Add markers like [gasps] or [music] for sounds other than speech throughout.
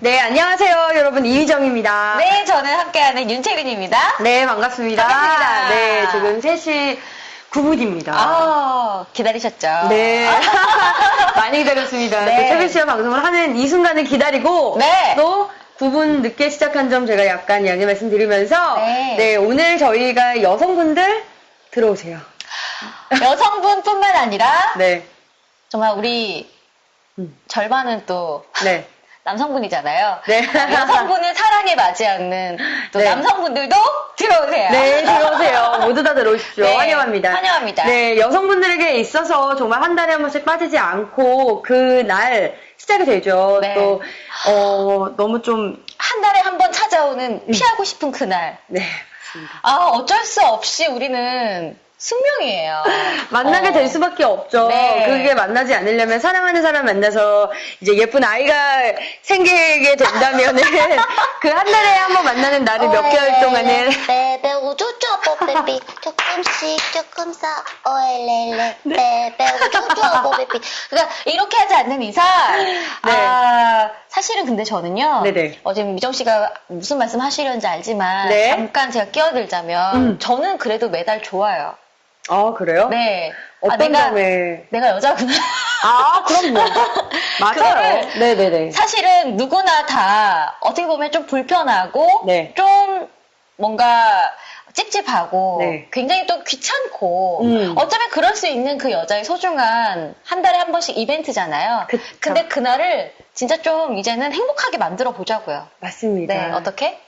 네, 안녕하세요. 여러분, 이희정입니다. 네, 저는 함께하는 윤채린입니다. 네, 반갑습니다. 반갑습니다. 네, 지금 3시 9분입니다. 아, 기다리셨죠? 네. [laughs] 많이 기다렸습니다. 네. 또 채빈 씨와 방송을 하는 이 순간을 기다리고 네. 또 9분 늦게 시작한 점 제가 약간 양해 말씀드리면서 네. 오늘 저희가 여성분들 들어오세요. [gasps] 여성분뿐만 아니라 네. 정말 우리 음. 절반은 또 네. 남성분이잖아요. 네. 여성분을 사랑에 맞지 않는 또 네. 남성분들도 들어오세요. 네, 들어오세요. 모두 다 들어오십시오. 네, 환영합니다. 환영합니다. 네, 여성분들에게 있어서 정말 한 달에 한 번씩 빠지지 않고 그날 시작이 되죠. 네. 또, 어, 너무 좀, 한 달에 한 번 찾아오는 피하고 싶은 그날. 네, 맞습니다. 아, 어쩔 수 없이 우리는 숙명이에요. [laughs] 만나게 어. 될 수밖에 없죠. 네. 그게 만나지 않으려면 사랑하는 사람 만나서 이제 예쁜 아이가 생기게 된다면은 [laughs] 그 한 달에 한 번 만나는 날을 몇 개월 동안은 베베 우쭈쭈 뽀베비 조금씩 조금 더 오엘렐레 네. 베베 우쭈쭈 뽀베비 그러니까 이렇게 하지 않는 이상 아, 사실은 근데 저는요. 네. 네네. 어, 지금 미정 씨가 무슨 말씀 하시려는지 알지만 네. 잠깐 제가 끼어들자면 음. 저는 그래도 매달 좋아요. 아, 그래요? 네. 어떤 아, 내가 점에? 내가 여자구나. 아, 그럼요. [laughs] 맞아요. 네네네. 사실은 누구나 다 어떻게 보면 좀 불편하고 네. 좀 뭔가 찝찝하고 네. 굉장히 또 귀찮고 음. 어쩌면 그럴 수 있는 그 여자의 소중한 한 달에 한 번씩 이벤트잖아요. 그쵸. 근데 그날을 진짜 좀 이제는 행복하게 만들어 보자고요. 맞습니다. 네, 어떻게?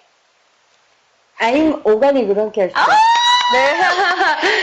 I'm 오가닉으로 함께 하시죠. 아! 네. 네. [laughs]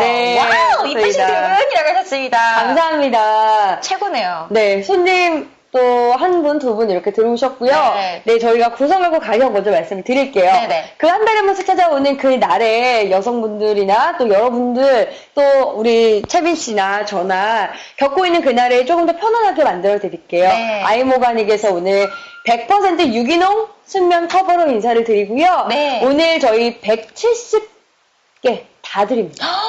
네, 와우 이쁘신 두 반갑습니다. 분이라고 하셨습니다. 감사합니다. 최고네요. 네, 손님 또 한 분, 두 분 이렇게 들어오셨고요. 네. 네, 저희가 구성하고 가격 먼저 말씀드릴게요. 네네. 그한 달에 한 번씩 찾아오는 그 날에 여성분들이나 또 여러분들 또 우리 채빈 씨나 저나 겪고 있는 그날에 조금 더 편안하게 만들어 드릴게요. 네. 아이모가닉에서 오늘 100% 유기농 순면 커버로 인사를 드리고요. 네. 오늘 저희 170개 다 드립니다. [gasps] [gasps]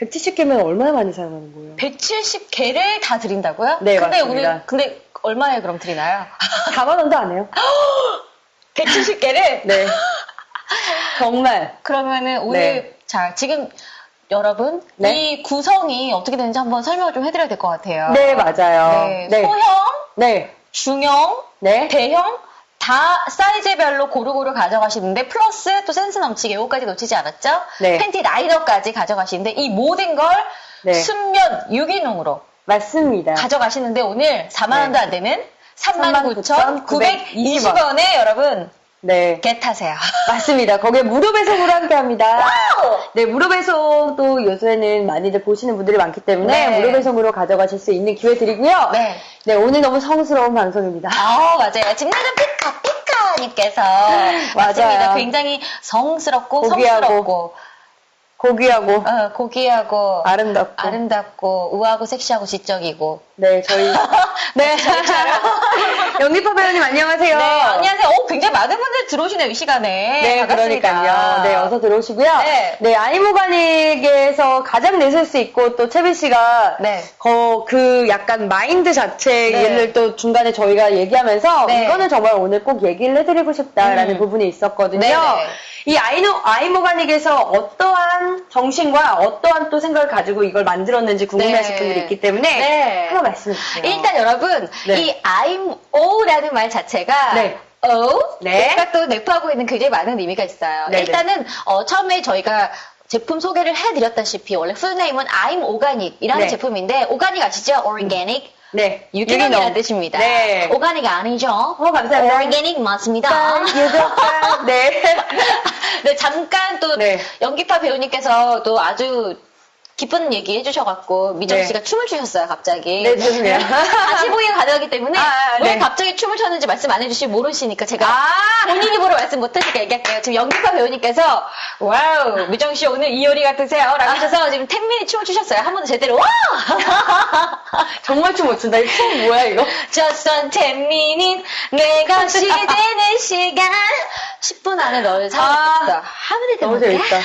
170개면 얼마나 많이 사용하는 거예요? 170개를 다 드린다고요? 네, 근데 맞습니다. 오늘 근데 얼마에 그럼 드리나요? 4만 원도 안 해요. [gasps] 170개를? 네. 정말. 그러면은 오늘 네. 자 지금 여러분 네. 이 구성이 어떻게 되는지 한번 설명을 좀 해드려야 될 것 같아요. 네, 맞아요. 네, 네. 소형, 네. 중형, 네. 대형 다 사이즈별로 고루고루 가져가시는데 플러스 또 센스 넘치게 요거까지 놓치지 않았죠? 네. 팬티 라이너까지 가져가시는데 이 모든 걸 네. 순면 유기농으로 맞습니다. 가져가시는데 오늘 4만 원도 안 되는 39,920원에 39,920원. 여러분 네. 겟하세요. [laughs] 맞습니다. 거기에 무료 배송으로 함께 합니다. 네, 무료 배송도 요새는 많이들 보시는 분들이 많기 때문에 네. 무료 배송으로 가져가실 수 있는 기회 드리고요. 네. 네, 오늘 너무 성스러운 방송입니다. 아 맞아요. 집내는 피 카피카님께서 맞습니다. 굉장히 성스럽고 고귀하고. 성스럽고 고귀하고 어, 고귀하고 아름답고. 아름답고 우아하고 섹시하고 지적이고 네, 저희. [laughs] 네. [laughs] 영리파 배우님 안녕하세요. 네 안녕하세요. 오, 굉장히 많은 분들 들어오시네요 이 시간에 네, 반갑습니다. 그러니까요. 네, 어서 들어오시고요. 네. 아이모가닉에서 가장 내세울 수 있고, 또 채빈 씨가, 네. 거, 그 약간 마인드 자체를 네. 또 중간에 저희가 얘기하면서, 네. 이거는 정말 오늘 꼭 얘기를 해드리고 싶다라는 음. 부분이 있었거든요. 네, 네. 이 아이노, 아이모가닉에서 어떠한 정신과 어떠한 또 생각을 가지고 이걸 만들었는지 궁금해하실 네. 분들이 있기 때문에, 네. 한번 말씀해 주세요. 일단 여러분 네. 이 I'm O라는 말 자체가 네. O 네. 가또 내포하고 있는 굉장히 많은 의미가 있어요. 네네. 일단은 어, 처음에 저희가 제품 소개를 해드렸다시피 원래 풀네임은 I'm Organic이라는 네. 제품인데 오가닉 아시죠? Organic 네. 유기농이라는 유기농. 뜻입니다. 네. 오가닉 아니죠? 어, 감사합니다. Organic 맞습니다. 네. [laughs] 네, 잠깐 또 네. 연기파 배우님께서 또 아주 기쁜 얘기 해주셔갖고 미정 네. 씨가 춤을 추셨어요 갑자기. 네, 죄송해요. 다시 보기가 가능하기 때문에 아, 아, 왜 네. 갑자기 춤을 췄는지 말씀 안 해주시면 모르시니까 제가 아! 본인 입으로 말씀 못하시게 얘기할게요. 지금 연기파 배우님께서 와우 미정 씨 오늘 이효리 같으세요 라고 하셔서 지금 텐민이 춤을 추셨어요. 한 번도 제대로 와! [laughs] 정말 춤 못 춘다. 이춤 뭐야, 이거? Just on 10 minutes 내 것이 되는 시간 10분 안에 너를 사랑했어. 아, 하면 되는 너무? 재밌다.